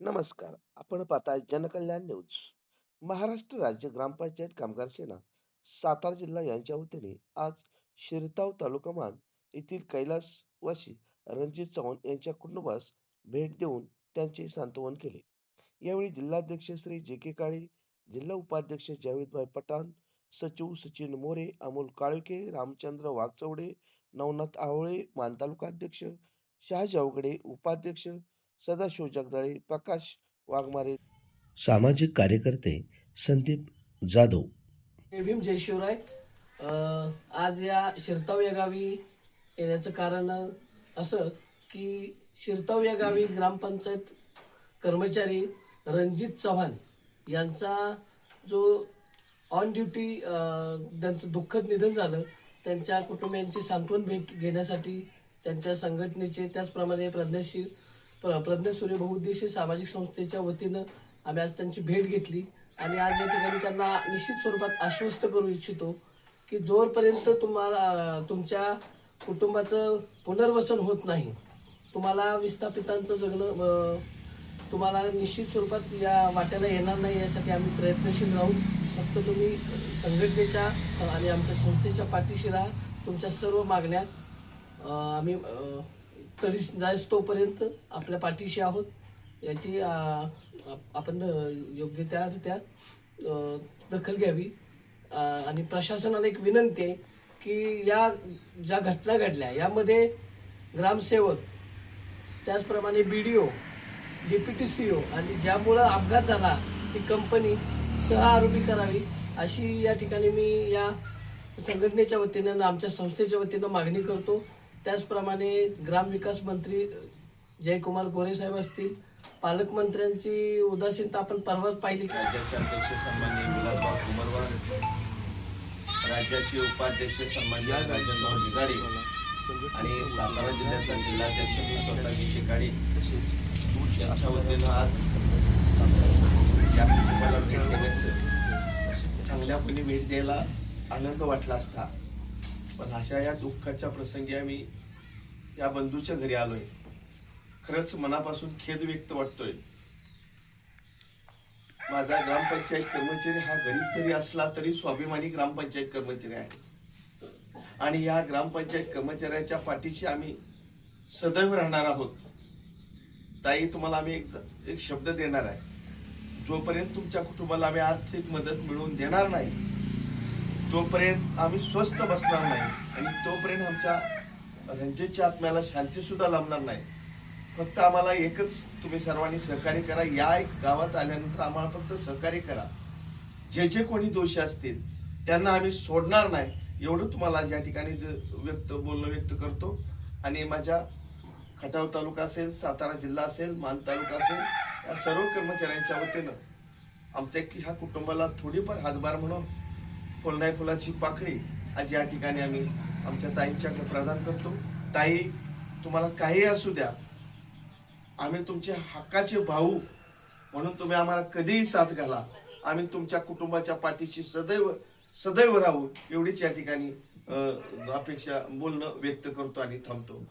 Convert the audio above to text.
नमस्कार. आपण पाहता जनकल्याण न्यूज. महाराष्ट्र राज्य ग्रामपंचायत कामगार सेना सातारा जिल्हा यांच्या वतीने आज शिरताव तालुका मान येथील कैलासवासी रणजित चव्हाण यांच्या कुटुंबास भेट देऊन त्यांचे सांत्वन केले. यावेळी जिल्हाध्यक्ष श्री जे के काळे जिल्हा उपाध्यक्ष जावेदभाई पठाण सचिव सचिन मोरे अमोल काळुके रामचंद्र वाघचौडे नवनाथ आवळे मान तालुका अध्यक्ष शहाजी अवगडे उपाध्यक्ष सदाशिव जगदाळे प्रकाश वाघमारे. सामाजिक कार्यकर्ते संदीप जाधव. भीम जय शिवराय. अ, आज या शिरताव या गावी येण्याचं कारण असं की शिरताव या गावी ग्रामपंचायत कर्मचारी रणजित चव्हाण यांचा जो ऑन ड्युटी त्यांचं दुःखद निधन झालं त्यांच्या कुटुंबियांची सांत्वन भेट घेण्यासाठी त्यांच्या संघटनेचे त्याचप्रमाणे प्रज्ञाशील प्र प्रज्ञासूर्य बहुउद्देशीय सामाजिक संस्थेच्या वतीनं आम्ही आज त्यांची भेट घेतली. आणि आज या ठिकाणी त्यांना निश्चित स्वरूपात आश्वस्त करू इच्छितो की जोरपर्यंत तुम्हाला तुमच्या कुटुंबाचं पुनर्वसन होत नाही तुम्हाला विस्थापितांचं जगणं तुम्हाला निश्चित स्वरूपात या वाट्याला येणार नाही यासाठी आम्ही प्रयत्नशील राहू. फक्त तुम्ही संघटनेच्या आणि आमच्या संस्थेच्या पाठीशी राहा तुमच्या सर्व मागण्या आम्ही तरी जायच तोपर्यंत आपल्या पाठीशी आहोत. याची आप- आपण योग्य त्यारित्या दखल घ्यावी. आणि प्रशासनाला एक विनंती आहे की या ज्या घटना घडल्या यामध्ये ग्रामसेवक त्याचप्रमाणे B D O deputy C O आणि ज्यामुळं अपघात झाला ती कंपनी सह आरोपी करावी अशी या ठिकाणी मी या संघटनेच्या वतीनं आमच्या संस्थेच्या वतीनं मागणी करतो. त्याचप्रमाणे ग्रामविकास मंत्री जयकुमार गोरे साहेब असतील पालकमंत्र्यांची उदासीनता आपण परवाच पाहिली. राज्याचे अध्यक्ष सन्माननीय विलासभाऊ कुमरवार राज्याचे उपाध्यक्ष सन्माननीय राजेंद्र निगाडे आणि सातारा जिल्ह्याचा जिल्हाध्यक्ष मी स्वतः जी अशा यांच्या वतीनं आज या कुटुंबाला भेट देण्याचं चांगल्यापणे भेट द्यायला आनंद वाटला असता. पण अशा या दुःखाच्या प्रसंगी आम्ही या बंधूच्या घरी आलोय. खरंच मनापासून खेद व्यक्त वाटतोय. माझा ग्रामपंचायत कर्मचारी हा गरीब जरी असला तरी स्वाभिमानी ग्रामपंचायत कर्मचारी आहे. आणि या ग्रामपंचायत कर्मचाऱ्याच्या पाठीशी आम्ही सदैव राहणार आहोत. ताई तुम्हाला आम्ही एक एक शब्द देणार आहे. जोपर्यंत तुमच्या कुटुंबाला आम्ही आर्थिक मदत मिळवून देणार नाही तोपर्यंत आम्ही स्वस्थ बसणार नाही. आणि तोपर्यंत आमच्या रणजितच्या आत्म्याला शांती सुद्धा लाभणार नाही. फक्त आम्हाला एकच तुम्ही सर्वांनी सहकार्य करा. या गावात आल्यानंतर आम्हाला फक्त सहकार्य करा. जे जे कोणी दोषी असतील त्यांना आम्ही सोडणार नाही. एवढं तुम्हाला ज्या ठिकाणी व्यक्त बोलणं व्यक्त करतो. आणि माझ्या खटाव तालुका असेल सातारा जिल्हा असेल मान तालुका असेल या सर्व कर्मचाऱ्यांच्या वतीनं आमच्या की ह्या कुटुंबाला थोडीफार हातभार म्हणून फुलनाय फुलाची पाकळी आज या ठिकाणी आम्ही आमच्या ताईंच्याकडे प्रदान करतो. ताई तुम्हाला काही असू द्या. आम्ही तुमचे हक्काचे भाऊ. म्हणून तुम्ही आम्हाला कधीही साथ घाला. आम्ही तुमच्या कुटुंबाच्या पाठीशी सदैव सदैव राहू एवढीच या ठिकाणी अपेक्षा बोलणं व्यक्त करतो आणि थांबतो.